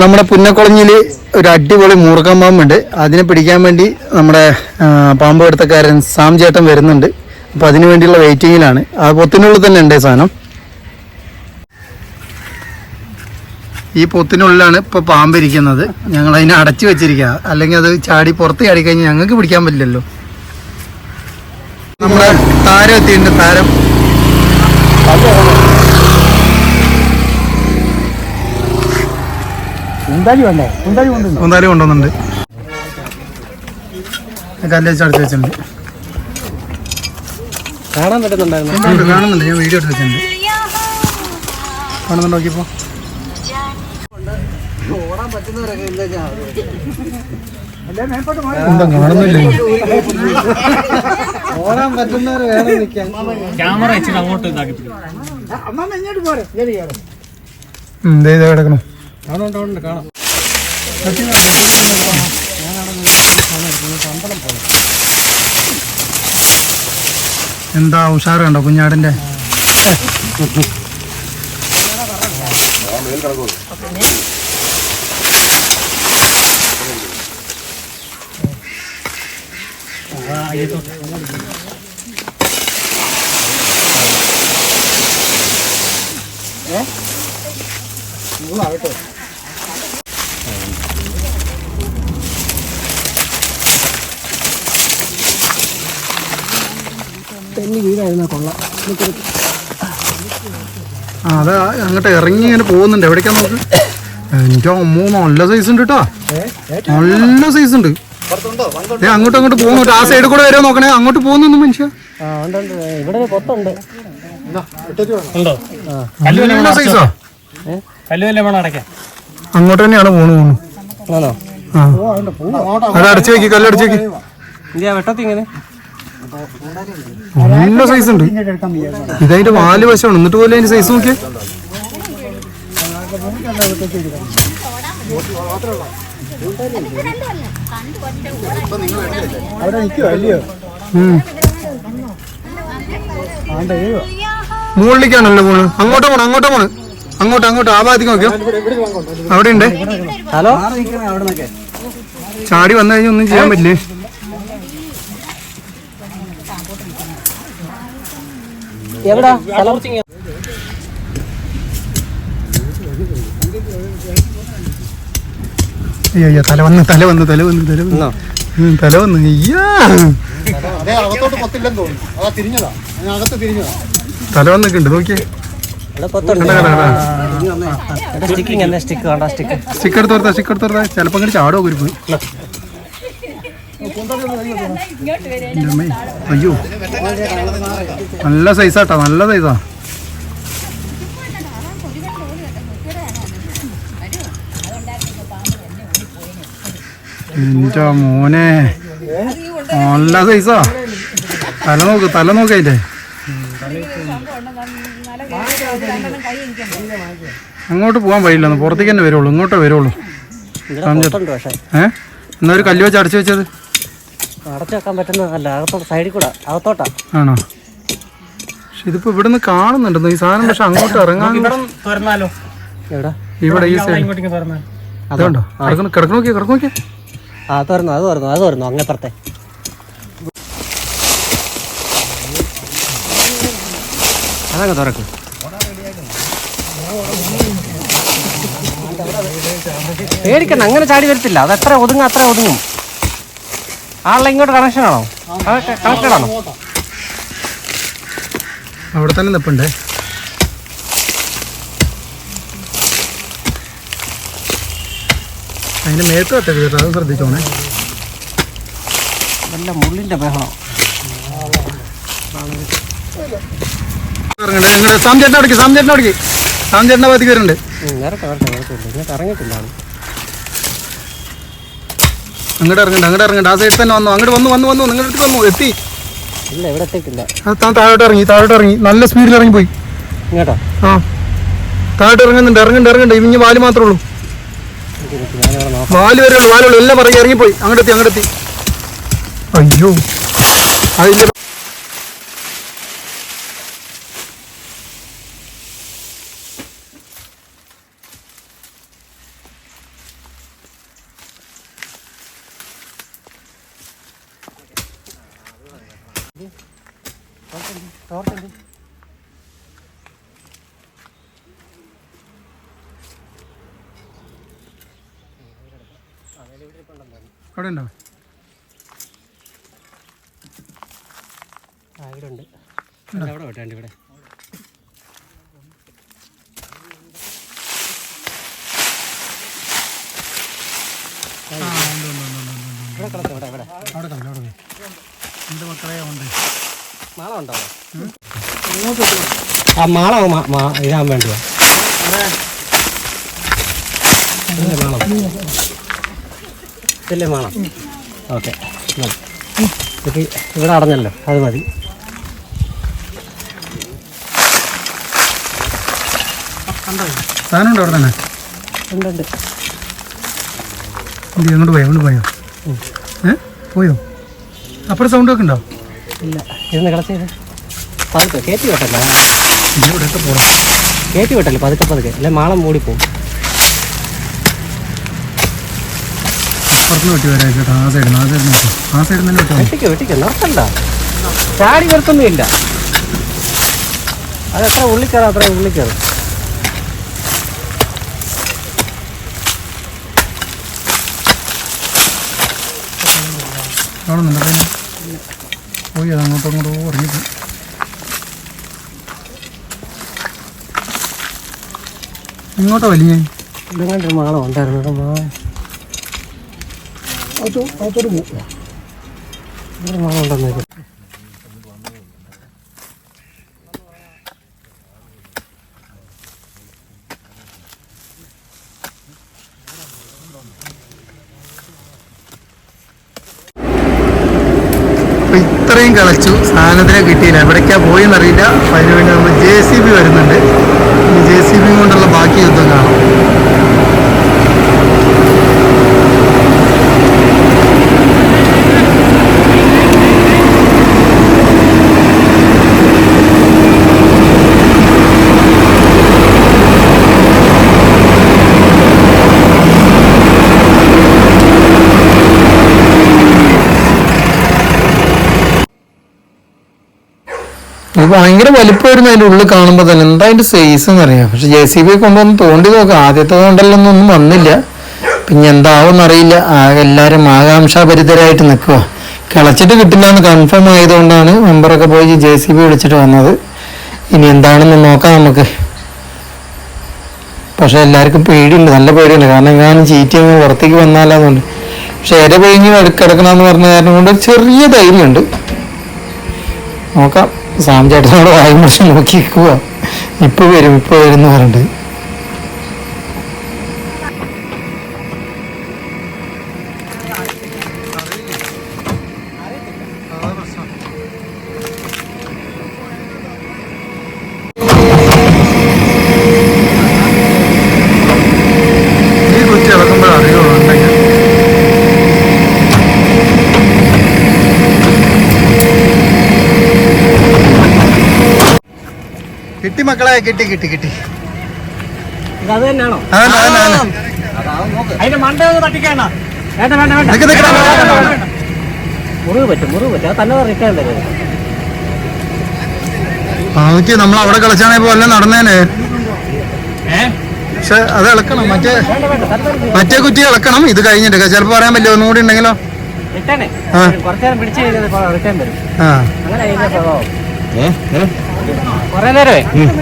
നമ്മുടെ പുന്നക്കുളഞ്ഞിൽ ഒരു അടിപൊളി മൂർഖൻ പാമ്പുണ്ട്. അതിനെ പിടിക്കാൻ വേണ്ടി നമ്മുടെ പാമ്പ് എടുത്തക്കാരൻ സാം ചേട്ടൻ വരുന്നുണ്ട്. അപ്പൊ അതിനു വേണ്ടിയുള്ള വെയിറ്റിങ്ങിലാണ്. ആ പൊത്തിനുള്ളിൽ തന്നെ ഉണ്ട് സാധനം? ഈ പൊത്തിനുള്ളിലാണ് ഇപ്പൊ പാമ്പ് ഇരിക്കുന്നത്. ഞങ്ങൾ അതിനെ അടച്ചു വെച്ചിരിക്കുക അല്ലെങ്കിൽ അത് ചാടി പുറത്ത് ചാടി കഴിഞ്ഞാൽ ഞങ്ങൾക്ക് പിടിക്കാൻ പറ്റില്ലല്ലോ. നമ്മുടെ താരം എത്തിയിട്ടുണ്ട് താരം. മൂന്നാൽ കൊണ്ടുവന്നുണ്ട് കല്ലേച്ച് അടച്ചു വെച്ചിട്ടുണ്ട്. കാണാൻ പറ്റുന്നുണ്ടായിരുന്നു. കാണുന്നുണ്ട്. ഞാൻ വീഡിയോ എടുത്ത് വെച്ചിട്ടുണ്ട്. കാണുന്നുണ്ടോ? നോക്കിയപ്പോ. എന്താ കാണുന്നില്ലേ ഓടാൻ പറ്റുന്നവർ വേറെ നിൽക്കാൻ ക്യാമറ വെച്ചിട്ട് അങ്ങോട്ട് ഇതാക്കി ഇത് കിടക്കണം. കാണുന്നുണ്ട് കാണാം. എന്താ ഉഷാറ് കണ്ടോ കുഞ്ഞാടിന്റെ? തെന്നി വീടായിരുന്ന കൊള്ളാം. ആ അതെ അങ്ങോട്ട് ഇറങ്ങി ഇങ്ങനെ പോകുന്നുണ്ട്. എവിടേക്കാ നമുക്ക്? എന്റെ അമ്മൂ നല്ല സൈസ് ഉണ്ട് കേട്ടോ നല്ല സൈസ് ഉണ്ട്. ഏ അങ്ങോട്ട് അങ്ങോട്ട് പോകുന്നു ആ സൈഡിൽ കൂടെ വരാൻ നോക്കണേ. അങ്ങോട്ട് പോകുന്നു മനുഷ്യ. നല്ല സൈസാ കല്ലുവല്ലേ വേണം അങ്ങോട്ട് തന്നെയാണ് പോണു പോണു. അത് അടച്ചു വെക്കി കല്ലടച്ചു വെക്കി. വെട്ടത്തി ഇങ്ങനെ നല്ല സൈസ് ഉണ്ട്. ഇതതിന്റെ വാൽ വശമാണ്. എന്നിട്ട് പോലെ അതിന്റെ സൈസ് നോക്കിയേ. മുകളിലേക്കാണല്ലോ പോണ് അങ്ങോട്ട് പോണ് അങ്ങോട്ട് പോണ്. അങ്ങോട്ട് അങ്ങോട്ട്. ആ ഭാഗത്തേക്ക് നോക്കിയോ. അവിടെ ഉണ്ട്. ഹലോ? ചാടി വന്നു കഴിഞ്ഞാൽ ഒന്നും ചെയ്യാൻ പറ്റില്ലേ? എവിടാ? സ്ഥലം? അയ്യോ തല വന്ന് തല വന്ന് തല വന്ന് തല വന്ന്. തല വന്ന്. അയ്യാ. തല വന്നിട്ടുണ്ട് നോക്കിയേ. Stick എടുത്തോർത്താ stick. എടുത്തോർത്താ ചിലപ്പോ ചാടോ കുരുപ്പ്. അയ്യോ നല്ല സൈസാട്ടാ നല്ല സൈസാ എന്റെ മോനെ. നല്ല സൈസാ തല നോക്ക് തല നോക്ക് അതിന്റെ. അങ്ങോട്ട് പോകാൻ പറ്റില്ല പുറത്തേക്ക് തന്നെ വരുള്ളൂ ഇങ്ങോട്ടേ വരുള്ളൂ. ഏഹ് ഏ? എന്നാ ഒരു കല്ല് വെച്ച് അടച്ചു വെച്ചത്. അടച്ചു വെക്കാൻ പറ്റുന്നതല്ല അകത്തോട്ട് സൈഡിൽ കൂടെ അകത്തോട്ടാ. ആണോ? പക്ഷെ ഇതിപ്പോ ഇവിടുന്ന് കാണുന്നുണ്ടെന്ന്? ഈ സാധനം പക്ഷെ അങ്ങോട്ട് ഇറങ്ങാൻ ഇവിടെ തുറന്നാലോ? എവിടെ? ഇവിടെ ഈ സൈഡ് അതുകൊണ്ടോ കിടക്കണോ കിടക്കണ നോക്കിയേ? കിടക്കണ നോക്കിയേ? ആ തുറന്നു അത് തുറന്നു അത് തുറന്നു അങ്ങപ്പുറത്തെ അതങ്ങ് തുറക്കും. പേടിക്കണ്ട അങ്ങനെ ചാടി വരത്തില്ല. അത് എത്ര ഒതുങ്ങും അത്ര ഒതുങ്ങും. ആളുടെ ഇങ്ങോട്ട് കണക്ഷൻ ആണോ? കണക്റ്റഡ് ആണോ? അവിടെ തന്നെ നിപ്പണ്ടേ. അതിന്റെ മേത്ത് തട്ടരുത് കേട്ടോ അത് ശ്രദ്ധിച്ചോണേ. നല്ല മുള്ളിന്റെ ബഹളം. സാം ചേട്ടനെ അടക്കി സാം ചേട്ടനെ അടക്കി സാം ചേട്ടന്റെ ഭാഗത്തേക്ക് വരുന്നുണ്ട്. നേരത്തെ വരട്ടെ കുഴപ്പമില്ല ഇങ്ങോട്ട് ഇറങ്ങിയിട്ടില്ല ആൾ. അങ്ങോട്ട് ഇറങ്ങണ്ട അങ്ങോട്ട് ഇറങ്ങണ്ട. ആ സൈഡിൽ തന്നെ വന്നു. അങ്ങോട്ട് വന്നു വന്നു വന്നു. നിങ്ങളുടെ വന്നു. എത്തി. ഇല്ല ഇവിടെ എത്തിയിട്ടില്ല. അത് താൻ താഴോട്ട് ഇറങ്ങി താഴോട്ട് ഇറങ്ങി. നല്ല സ്പീഡിൽ ഇറങ്ങി പോയി. ഇങ്ങോട്ടോ? ആ. താഴോട്ട് ഇറങ്ങുന്നുണ്ട് ഇറങ്ങുന്നുണ്ട് ഇറങ്ങണ്ട ഇനി വാൽ മാത്രമേ ഉള്ളൂ. വാൽ വരെ ഉള്ളൂ വാലുള്ളൂ. എല്ലാം പറയും. ഇറങ്ങിപ്പോയി. അങ്ങോട്ടെത്തി അങ്ങോട്ടെത്തി അയ്യോ. അതിന്റെ അവിടെ ഉണ്ടോ? ആ ഇവിടെ ഉണ്ട്. അവിടെ വിട്ടാണ്ട് ഇവിടെ ആ ഉണ്ട് ഉണ്ട് ഉണ്ട് ഉണ്ട് ഉണ്ട് ഇവിടെ കിടക്കും ഇവിടെ ഇവിടെ അവിടെ കളി അവിടെ കളി മക്കളെ ഉണ്ട്. മാള ഉണ്ടോ? ആ മാള ഇതാൻ വേണ്ടിയാ ഇതല്ലേ മാളം? ഇതല്ലേ മാളം? ഓക്കെ. ഇവിടെ അടഞ്ഞല്ലോ. അത് മതി. സാധനം ഉണ്ടോ അവിടെ തന്നെ? ഉണ്ട് ഉണ്ട്. അങ്ങോട്ട് പോയോ? അങ്ങോട്ട് പോയോ? ഏ? പോയോ? അപ്പുറം സൗണ്ട് ഒക്കെ ഉണ്ടോ? ഇല്ല. ഇരുന്ന് കളച്ചത് പതുക്കെ കയറ്റി വിട്ടല്ല? പോകണം കയറ്റി വിട്ടല്ലേ? പതുക്കെ പതുക്കെ. അല്ലെ മാളം മൂടിപ്പോകും അപ്പുറത്ത് വെട്ടി വരാം കേട്ടോ ആ സൈഡിൽ ആ സൈഡിൽ നോക്കും ആ സൈഡിൽ തന്നെ വെട്ടാം വെട്ടിക്കോ വെട്ടിക്കോ. നിർത്തണ്ട. ചാടി നിർത്തുന്നില്ല അത് എത്ര ഉള്ളിക്കയറും അത്ര ഉള്ളിക്കയറും അവിടെ നിന്നിട്ട് പോയി അങ്ങോട്ടും അങ്ങോട്ടും ഇറങ്ങിപ്പോയി ഇങ്ങോട്ടോ വലിയ? ഇതെങ്ങാണ്ടൊരു മാളം ഉണ്ടായിരുന്നു. കേട്ടോ മാ. അതോട് പോകും ഇവിടെ മാളം ഉണ്ടെന്ന് അപ്പൊ കളച്ചു സാധനത്തിനെ കിട്ടിയില്ല. എവിടേക്കാ പോയെന്നറിയില്ല. അതിനുവേണ്ടി നമ്മൾ ജെ സി ബി വരുന്നുണ്ട്. ജെ സി ബി കൊണ്ടുള്ള ബാക്കി യുദ്ധം കാണാം. ഇത് ഭയങ്കര വലിപ്പമായിരുന്നു അതിന്റെ ഉള്ളിൽ കാണുമ്പോൾ തന്നെ. എന്താ അതിന്റെ സൈസ് എന്നറിയാം. പക്ഷെ ജെ സി ബി കൊണ്ടുവന്ന് തോണ്ടി നോക്കാം. ആദ്യത്തെ തോണ്ടല്ലൊന്നും വന്നില്ല. പിന്നെ എന്താവും അറിയില്ല. ആകെ എല്ലാവരും ആകാംക്ഷാഭരിതരായിട്ട് നിൽക്കുക കിളച്ചിട്ട് കിട്ടില്ല എന്ന് കൺഫേം ആയതുകൊണ്ടാണ് മെമ്പറൊക്കെ പോയി ജെ സി ബി വിളിച്ചിട്ട് വന്നത്. ഇനി എന്താണെന്ന് നോക്കാം നമുക്ക്. പക്ഷേ എല്ലാവർക്കും പേടിയുണ്ട്. നല്ല പേടിയുണ്ട്. കാരണം എങ്ങാനും ചീറ്റി അങ്ങ് പുറത്തേക്ക് വന്നാലാന്നുണ്ട് പക്ഷെ ഇര പിഴിഞ്ഞ് കിടക്കണമെന്ന് പറഞ്ഞ കാരണം കൊണ്ട് ചെറിയ ധൈര്യമുണ്ട്. നോക്കാം. സാം ചേട്ടനോട് വായും മുറിച്ച് നോക്കി നിൽക്കുക ഇപ്പൊ വരും ഇപ്പൊ വരും എന്ന് പറഞ്ഞിട്ട്. അത് കിട്ടി കിട്ടി കിട്ടി. ബാക്കി നമ്മൾ അവിടെ കളിച്ചാണെ പോലെ നടന്നേനെ. പക്ഷെ അത് ഇളക്കണം. മറ്റേ വേണ്ട വേണ്ട തന്നെ മറ്റേ കുറ്റി ഇളക്കണം. ഇത് കഴിഞ്ഞിട്ട്. ചിലപ്പോ പറയാൻ പറ്റില്ല ഒന്നും കൂടി ഉണ്ടെങ്കിലോ. കുറച്ചു നേരം പിടിച്ചു കഴിഞ്ഞാൽ റിട്ടേൺ വരും. ആ. അങ്ങനെ കുറെ നേരമേ?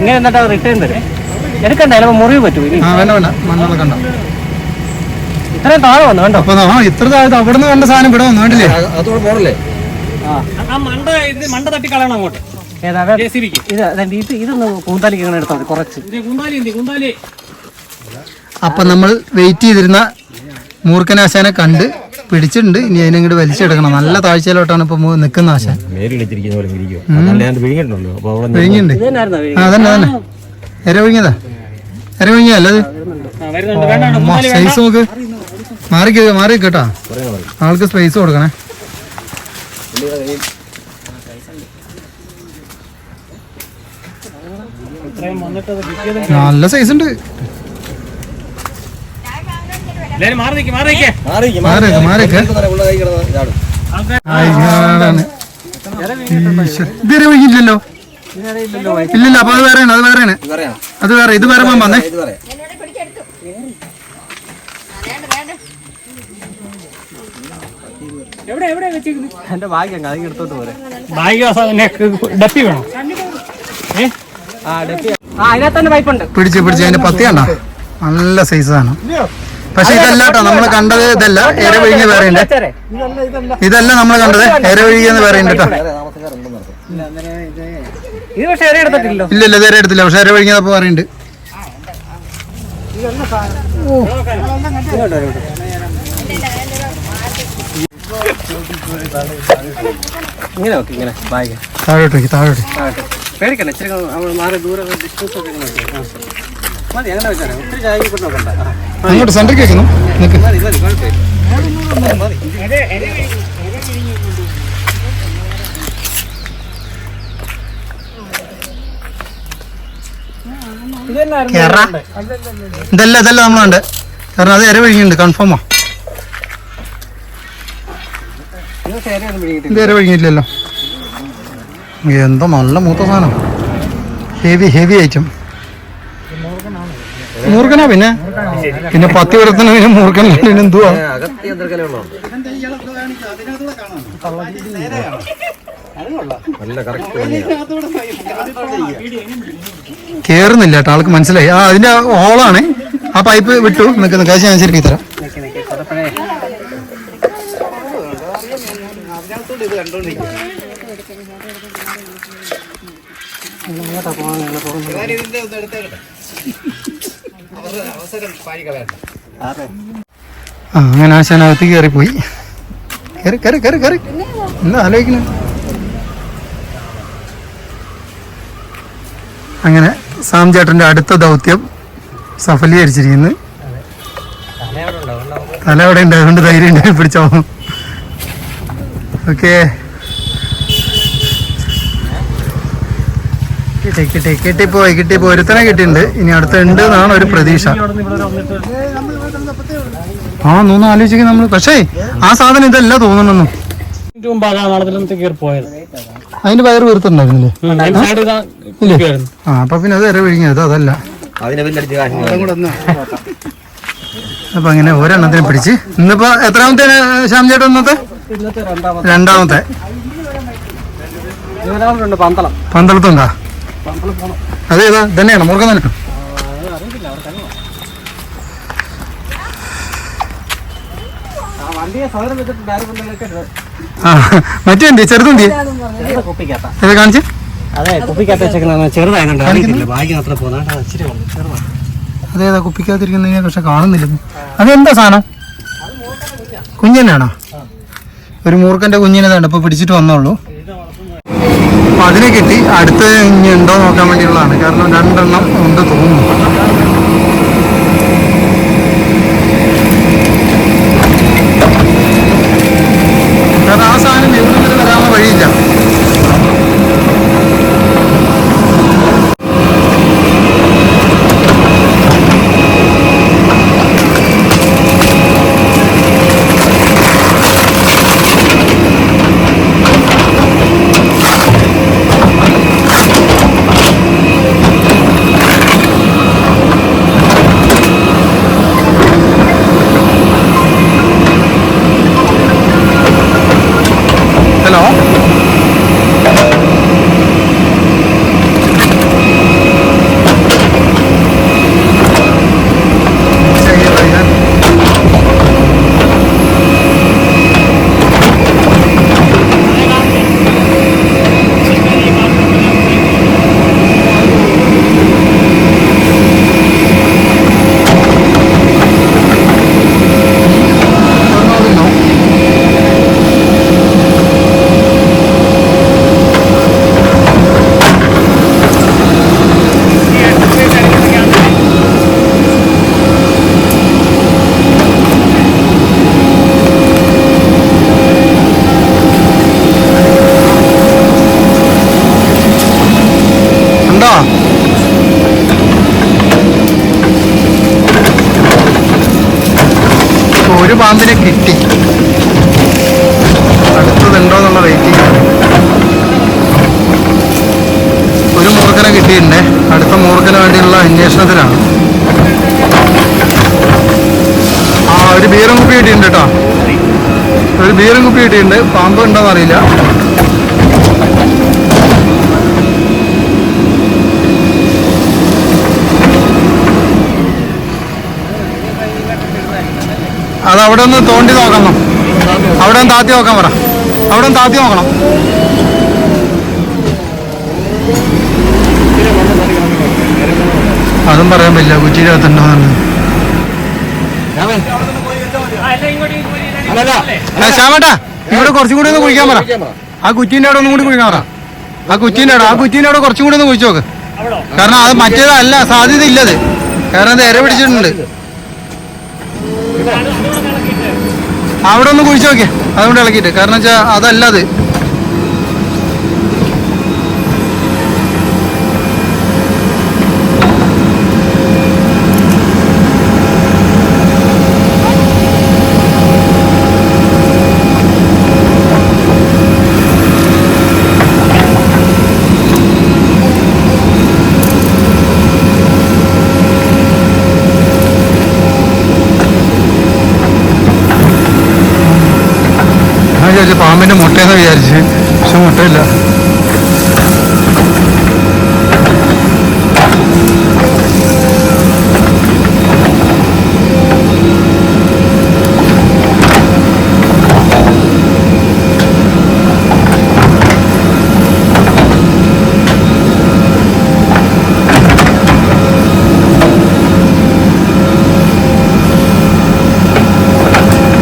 ഇങ്ങനെ എന്നിട്ട് റിട്ടേൺ തരും. എടുക്കണ്ട ചിലപ്പോൾ മുറിവ് പറ്റും ഇനി. ആ വേണ്ട വേണ്ട. മണ്ണിളക്കണ്ട ഇത്രയും താഴെ വന്നു കണ്ടോ? അപ്പൊ ആ ഇത്ര താഴത്ത് അവിടെ നിന്ന് കണ്ട സാധനം ഇവിടെ വന്നു കണ്ടില്ലേ? ആ മണ്ട ഇത് മണ്ട തട്ടിക്കളയണം അങ്ങോട്ട്. ഏതാ ജെ സി ബിക്ക് ഇത് അതാണ്ട് ഇത് ഇതൊന്ന് കൂന്താലിക്ക് ഇങ്ങനെ എടുത്താൽ മതി കുറച്ച്. ഇത് കുന്താലി എന്തി കുന്താലി. അപ്പൊ നമ്മൾ വെയിറ്റ് ചെയ്തിരുന്ന മൂർഖനാശാനെ കണ്ട് പിടിച്ചിട്ടുണ്ട്. ഇനി അതിനങ്ങോട്ട് വലിച്ചെടുക്കണം. നല്ല താഴ്ചയിലോട്ടാണ് ഇപ്പൊ നിക്കുന്ന ആശ ആ അതന്നെ അതന്നെ. എര വിഴിഞ്ഞതാ എര കുന്താലി വേണ്ട. സ്പേസ് നോക്ക്. മാറി മാറി കേട്ടാ. ആൾക്ക് സ്പേസ് കൊടുക്കണേ. ഇത്രയും വന്നിട്ട് നല്ല സൈസ് ഉണ്ട് എല്ലാരും മാറി നിൽക്കി മാറി നിൽക്കേ മാറിയൊക്കെ മാറിയൊക്കെ ആൾക്കാർ ആയിക്കാടാണ് ഇതുവരെ ഇല്ലില്ല അപ്പൊ അത് വേറെയാണ് അത് വേറെയാണ്. അത് വേറെ ഇത് വേറെ വന്നേ. എന്റെ ഭാഗ്യം കഥ എടുത്തോട്ട് പോരെ. ഡപ്പി വേണം? ആ ഡെപ്പി. ആ അതിനകത്ത് തന്നെ പൈപ്പുണ്ട് പിടിച്ച് പിടിച്ച് അതിന്റെ പത്തി കണ്ട നല്ല സൈസ് ആണ്. പക്ഷെ ഇതല്ല കേട്ടോ നമ്മൾ കണ്ടത് ഇതല്ല. ഏറെ വേറെ ഉണ്ട്. ഇതല്ല നമ്മൾ കണ്ടത്. വേറെ ഉണ്ട് കേട്ടോ. ഇല്ല ഇല്ല ഇതേരെ എടുത്തില്ല. പക്ഷെ എര പറയുന്നുണ്ട് വേറെ ഉണ്ട്. ഇങ്ങനെ നോക്കി ഇങ്ങനെ. ഭാഗ്യം താഴോട്ട്. വെക്ക്, താഴോട്ട്. പേടിക്കണ്ട ഇച്ചിരി മാറി ദൂരം ഡിസ്റ്റൻസ് ഒക്കെ അങ്ങോട്ട് സെന്ററിൽ വെക്കുന്നു ഇതല്ല ഇതല്ല നമ്മളുണ്ട്. കാരണം അത് ഇര വിഴുങ്ങിയുണ്ട് കൺഫേമാ ഇത് ഇര വിഴുങ്ങിയില്ലല്ലോ എന്തോ നല്ല മൂത്ത സാധനം. ഹെവി ഹെവി ഐറ്റം മൂർഖനാ പിന്നെ? പിന്നെ പത്തി വരുത്തണ പിന്നെ മൂർഖനല്ല എന്തുവാ? കേറുന്നില്ല കേട്ടോ ആൾക്ക് മനസ്സിലായി. ആ അതിന്റെ ഹോളാണ്. ആ പൈപ്പ് വിട്ടു നിൽക്കുന്ന കാശ് ഞാൻ ശരിക്കും തരാം. ഇതിന്റെ ഒന്ന് കുറപ്പഴേ ആ അങ്ങനെ ആശാനകത്ത് കയറിപ്പോയി കയറി കയറി കയറി കയറി എന്താ ആലോചിക്കുന്നു അങ്ങനെ സാം ചേട്ടന്റെ അടുത്ത ദൗത്യം സഫലീകരിച്ചിരിക്കുന്നു. തല അവിടെ ഉണ്ട് അതുകൊണ്ട് ധൈര്യം ഉണ്ടായി പിടിച്ചോ ഓക്കെ. കിട്ടി കിട്ടി കിട്ടിപ്പോയി കിട്ടിപ്പോയി. ഒരുത്തനെ കിട്ടിയിട്ടുണ്ട്. ഇനി അടുത്ത ഉണ്ട് എന്നാണ് ഒരു പ്രതീക്ഷ. ആ നൂന്ന് ആലോചിക്കും നമ്മൾ പക്ഷേ ആ സാധനം ഇതല്ല തോന്നണമെന്നും അതിന്റെ വയറ് വീർത്തുണ്ടായിരുന്നില്ലേ ആ? അപ്പൊ പിന്നെ അത് ഇര വിഴുങ്ങിയത് അതല്ല. അപ്പൊ അങ്ങനെ ഒരെണ്ണത്തിനെ പിടിച്ച്. ഇന്നിപ്പോ എത്രാമത്തെ ശ്യാം ചേട്ടൻ ഇന്നത്തെ? രണ്ടാമത്തെ. പന്തളത്തുണ്ടാ? അതേതാ തന്നെയാണ് മുറുകൻ തന്നെ മറ്റേ എന്തി കുപ്പിക്കകത്ത ഇത് കാണിച്ച്? അതെ അതേതാ കുപ്പിക്കാതിരിക്കുന്നതിനെ പക്ഷെ കാണുന്നില്ല. അതെന്താ സാധനം? കുഞ്ഞനാണോ? ഒരു മൂർഖന്റെ കുഞ്ഞിനെ തണ്ടപ്പോ ഇപ്പൊ പിടിച്ചിട്ട് വന്നോളൂ അപ്പൊ അതിനെ കിട്ടി. അടുത്ത ഇനി ഉണ്ടോ നോക്കാൻ വേണ്ടിയുള്ളതാണ്. കാരണം രണ്ടെണ്ണം ഉണ്ട് തോന്നുന്നു കാരണം ആ സാധനം എവിടെ നിന്ന് വരാനുള്ള വഴിയില്ല ഹലോ ഉണ്ടോ ഇപ്പൊ ഒരു പാമ്പിനെ കിട്ടി അടുത്തതുണ്ടോ എന്നുള്ള വെയിറ്റിംഗ് മൂർഖനെ കിട്ടിയിട്ടുണ്ട് അടുത്ത മൂർഖന് വേണ്ടിയുള്ള അന്വേഷണത്തിലാണ്. ആ ഒരു ബീറും കുപ്പി കിട്ടിയിട്ടുണ്ട് കേട്ടോ. ഒരു ബീറും കുപ്പി കിട്ടിയിട്ടുണ്ട്. പാമ്പ് ഉണ്ടോന്ന് അറിയില്ല. അത് അവിടെ ഒന്ന് തോണ്ടി നോക്കണം. അവിടെ താത്തി നോക്കാൻ പറ. അവിടെ താത്തി നോക്കണം. അതും പറയാൻ പറ്റില്ല. ആ, ശ്യാമേട്ടാ ഇവിടെ കുറച്ചും കൂടി ഒന്ന് കുഴിക്കാൻ പറ. ആ കുറ്റീന്റെ അവിടെ ഒന്നും കൂടി കുഴിക്കാൻ പറ. ആ കുറ്റീന്റെ അവിടെ ആ കുറ്റീന്റെ അവിടെ കുറച്ചും കൂടി ഒന്ന് കുഴിച്ചു നോക്ക്. കാരണം അത് മറ്റേതല്ല സാധ്യത ഇല്ലത്. കാരണം അത് ഇര പിടിച്ചിട്ടുണ്ട്. അവിടെ ഒന്ന് കുഴിച്ചു നോക്കിയാ. അതുകൊണ്ട് ഇളക്കിയിട്ട്. കാരണം വെച്ചാൽ അതല്ല അത് ഞാൻ വിചാരിച്ചു പാമ്പിന്റെ മുട്ടയെന്ന് വിചാരിച്ച്. പക്ഷെ മുട്ടയില്ല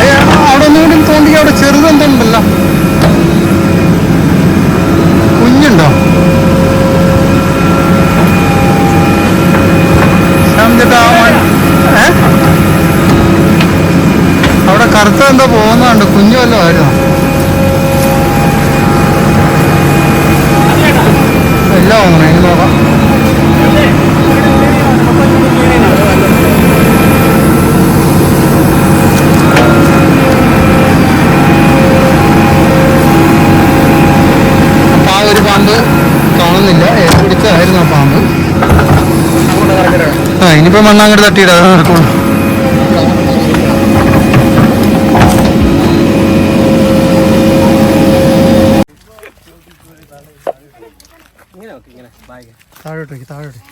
ഏ, അവിടെ ഒന്നുകൂടി തോന്നി അവിടെ ചെറുതെന്തുണ്ടല്ലോ കുഞ്ഞുണ്ടോ ശ്യാം ചേട്ടാ, ആ മ- ഏ? അവിടെ കറുത്ത എന്തോ പോകുന്നുണ്ട് കുഞ്ഞു വല്ലതും ആയിരുന്നോ എല്ലാം നോക്കാം ഒരു പാമ്പ് കാണുന്നില്ല. ഏത് ആ പാമ്പ്? ആ ഇനിയിപ്പോ മണ്ണാങ്ങട്ട് തട്ടിയിടാതെ നടക്കുള്ളൂ ഇങ്ങനെ